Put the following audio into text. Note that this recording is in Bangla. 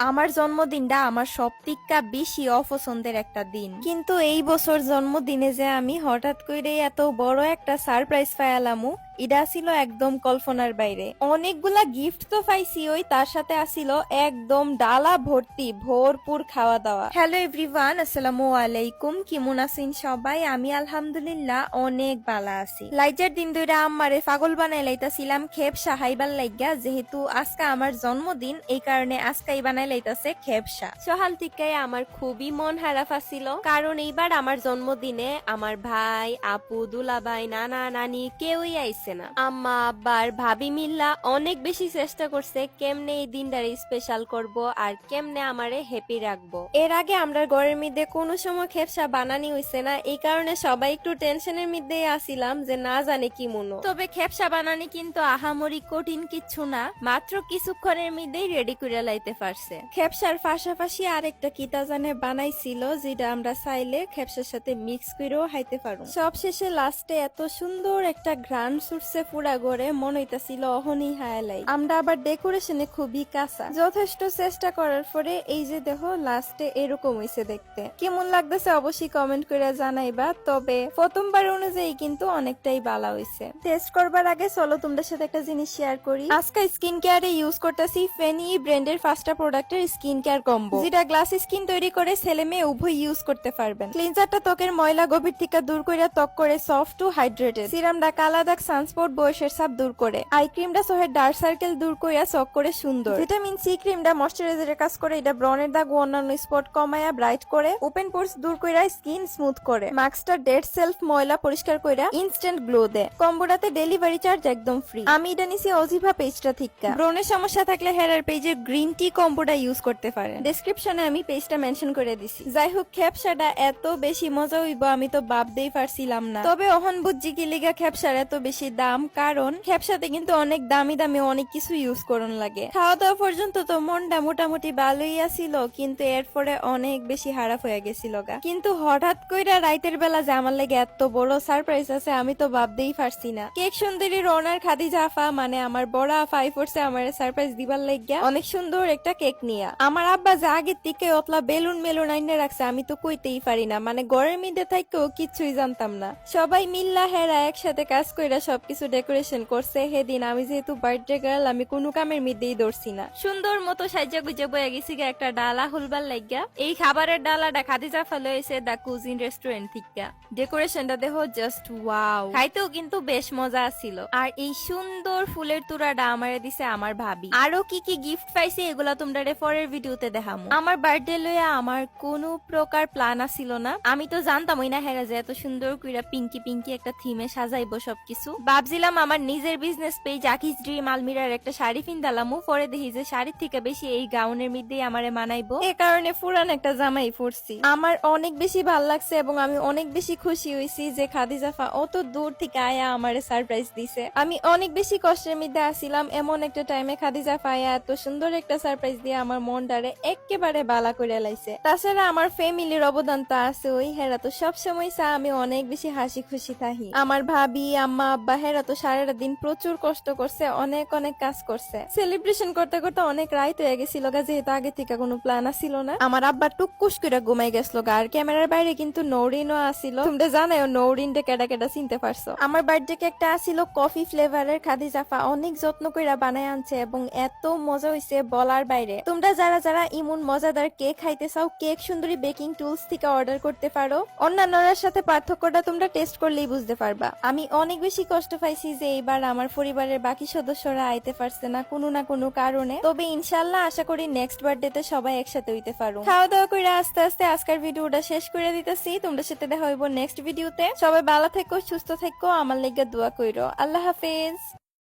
আমার জন্মদিনটা আমার সব থেকে বেশি অপছন্দের একটা দিন। কিন্তু এই বছর জন্মদিনে যে আমি হঠাৎ করে এত বড় একটা সারপ্রাইজ পাইলামু এটা ছিল একদম কল্পনার বাইরে। অনেকগুলা গিফট তো পাইছি, ওই তার সাথে আসিল একদম ডালা ভর্তি, ভরপুর খাওয়া দাওয়া হ্যালো এভরিওয়ান আসসালামু আলাইকুম। কেমন আছেন সবাই? আমি আলহামদুলিল্লাহ অনেক ভালো আছি। লাইজার দিন ধরে আমারে পাগল বানাই লাইতাছিলাম, খেপ সাহাইবার লাইগা। যেহেতু আজকে আমার জন্মদিন, এই কারণে আজকাই বানাই লাইতাছে খেপসা সহাল থেকে আমার খুবই মন হারাফ আছিল, কারণ এইবার আমার জন্মদিনে আমার ভাই, আপু, দুলাভাই, নানা, নানি কেউই আইছে না। আম্মা, আব্বার ভাবি মিল্লা অনেক বেশি চেষ্টা করছে কেমনে এই দিনটারে স্পেশাল করব আর কেমনে আমারে হ্যাপি রাখব। এর আগে আমরা ঘরের মধ্যে কোনো সময় খেপসা বানানি হইছে না, এই কারণে সবাই একটু টেনশনের মধ্যেই আসিলাম যে না জানে কি মনো। তবে খেপসা বানানি কিন্তু আহামরি কঠিন কিচ্ছু না, মাত্র কিছুক্ষণের মধ্যেই রেডি করে লাইতে পারছে। খেপসার পাশাপাশি আরেকটা কিতা জানে বানাইছিল, যেটা আমরা চাইলে খেপসার সাথে মিক্স করেও খাইতে পারো সবশেষে লাস্টে এত সুন্দর একটা গ্রান সুটসে পুরা গড়ে মন হইতাছিল অহনি হায়ালাই। আমরা আবার ডেকোরেশনে খুবই কাঁচা। যথেষ্ট চেষ্টা করার পরে এই যে দেখো লাস্টে এরকম হইছে দেখতে। কেমন লাগতেছে অবশ্যই কমেন্ট করে জানাইবা, তবে প্রথমবার অনুযায়ী কিন্তু অনেকটাই ভালো হইছে। টেস্ট করবার আগে চলো তোমাদের সাথে একটা জিনিস শেয়ার করি। আজকে স্কিন কেয়ারে ইউজ করতেছি ফেনি ব্র্যান্ডের ফার্স্টা প্রোডাক্টের স্কিন কেয়ার কম্বো যেটা গ্লাস স্কিন তৈরি করে ছেলে মেয়ে উভয় ইউজ করতে পারবেন। ক্লিনজারটা ত্বকের ময়লা গভীর থেকে দূর করে ত্বক করে সফট টু হাইড্রেটেড সিরামটা কালা দাগ সানস্পট বয়সের সাপ দূর করে। আই ক্রিমটা চোখের ডার্ক সার্কেল দূর কইরা চক করে সুন্দর। ভিটামিন সি ক্রিমটা ময়শ্চারাইজারের কাজ করে, এটা ব্রনের দাগ ও অন্যান্য স্পট কমায়া ব্রাইট করে, ওপেন পোর্স দূর কইরা স্কিন স্মুথ করে। মাস্কটা ডেড সেলফ ময়লা পরিষ্কার কইরা ইনস্ট্যান্ট গ্লো দেয়। কম্বোটাতে ডেলিভারি চার্জ একদম ফ্রি। আমি এটা নিছি অজিভা পেজটা থিকা ব্রনের সমস্যা থাকলে হেয়ার পেজের গ্রিন টি কম্বোটা ইউজ করতে পারেন। ডেসক্রিপশনে আমি পেজটা মেনশন করে দিছি। যাই হোক খেপসাটা এত বেশি মজা হইব আমি তো বাপ দেই পারছিলাম না। তবে অহন বুঝছি কি লিগা খেপসার এত বেশি দাম, কারণ খেপসাতে কিন্তু অনেক দামি দামি অনেক কিছু ইউজ করন লাগে। খাওয়া দাওয়া পর্যন্ত তো মনটা মোটামুটি ভালোই আছিল, কিন্তু এরপরে অনেক বেশি হারাপ হয়ে গেছিল গা। কিন্তু হঠাৎ কইরা রাইতের বেলা যে আমার লাগে এত বড় সারপ্রাইজ আছে, আমি তো ভাবতেই পারছি না। কেক সুন্দরীর ওনার খাদিজা আফা মানে আমার বড় আফা আই আমার সারপ্রাইজ দিবার লাগিয়া অনেক সুন্দর একটা কেক নিয়া। আমার আব্বা যে আগের থেকে অতলা বেলুন মেলুন আইনে রাখছে, আমি তো কইতেই পারি না মানে ঘরের মধ্যে থাকেও কিছুই জানতাম না। সবাই মিল্লা হেরা একসাথে কাজ কইরা সবকিছু ডেকোরেশন করছে। সেদিন আমি যেহেতু বার্থডে গার্ল আমি কোনো কামের মধ্যেই ধরছি না। সুন্দর মতো সাজ্জা গুজে বয়ে গেছি একটা ডালা হুলবার লাগিয়া। এই খাবারের ডালাটা খাদিজা ফেলে হয়েছে দা কুজিন রেস্টুরেন্ট থেকে ডেকোরেশনটা দেখো জাস্ট ওয়াও খাইতেও কিন্তু বেশ মজা ছিল আর এই সুন্দর ফুলের তুরাটা আমারে দিছে আমার ভাবি। আরও কি কি গিফট পাইছি এগুলা তোমরা রে পরের ভিডিওতে দেখামু। আমার বার্থডে লইয়া আমার কোনো প্রকার প্ল্যান আছিল না। আমি তো জানতামই না হেরা যে এত সুন্দর কইরা পিঙ্কি পিঙ্কি একটা থিমে সাজাইবো সবকিছু। ভাবছিলাম আমার নিজের বিজনেস পেজ আকিস ড্রিম আলমিরার একটা শাড়ি ফিন্দালামু পরে দেখি যে শাড়ির থেকে বেশি এই গাউনের মধ্যেই আমারে মানাইবো। এ কারণে ফুরান একটা জামাই পরছি। আমার অনেক বেশি ভালো লাগছে এবং আমি অনেক বেশি খুশি হয়েছি যে খাদিজাফা অত দূর থেকে আয়া আমারে সারপ্রাইজ দিছে। আমি অনেক বেশি কষ্টের মধ্যে আসিলাম এমন একটা টাইমে খাদিজাফা আয়া এত সুন্দর একটা সারপ্রাইজ দিয়ে আমার মন মনটারে একেবারে বালা করে লাইছে। তাছাড়া আমার ফ্যামিলির অবদান তো আছে ওই হেরা তো সবসময় চা আমি অনেক বেশি হাসি খুশি থাকি। আমার ভাবি, আম্মা, আব্বা হেরা তো সারাটা দিন প্রচুর কষ্ট করছে, অনেক অনেক কাজ করছে। সেলিব্রেশন করতে করতে অনেক রাইত হয়ে গেছিল গা, যেহেতু আগে থেকে কোনো প্ল্যান আসিল না। আমার আব্বা টুকুস করে ঘুমাই গেছিল গা, আর ক্যামেরার বাইরে কিন্তু নৌরিনও আসিল তোমরা জানাও নৌরিনটা কেডা কেডা চিনতে পারছ। আমার বার্থডে কেকটা আসিল কফি ফ্লেভারের খাদি জাফা, অনেক যত্ন করে বানায় আনছে এবং এত মজা হইছে বলার বাইরে। তোমরা যারা যারা ইমন মজাদার কেক খাইতে চাও, কেক সুন্দরী বেকিং টুলস থেকে অর্ডার করতে পারো। অন্যান্যরার সাথে পার্থক্যটা তোমরা টেস্ট করলেই বুঝতে পারবা। আমি অনেক বেশি কষ্ট পাইছি যে এইবার আমার পরিবারের বাকি সদস্যরা আইতে পারছে না কোনো না কোনো কারণে। তবে ইনশাল্লাহ আশা করি নেক্সট বার্থডে তে সবাই একসাথে হইতে পারো খাওয়া দাওয়া করে আস্তে আস্তে আজকের ভিডিওটা শেষ করে দিতেছি। তোমরা সাথে দেখা হইব নেক্সট ভিডিওতে সবাই ভালো থেকো, সুস্থ থেকো, আমার লেগে দোয়া কইরো। আল্লাহ হাফেজ।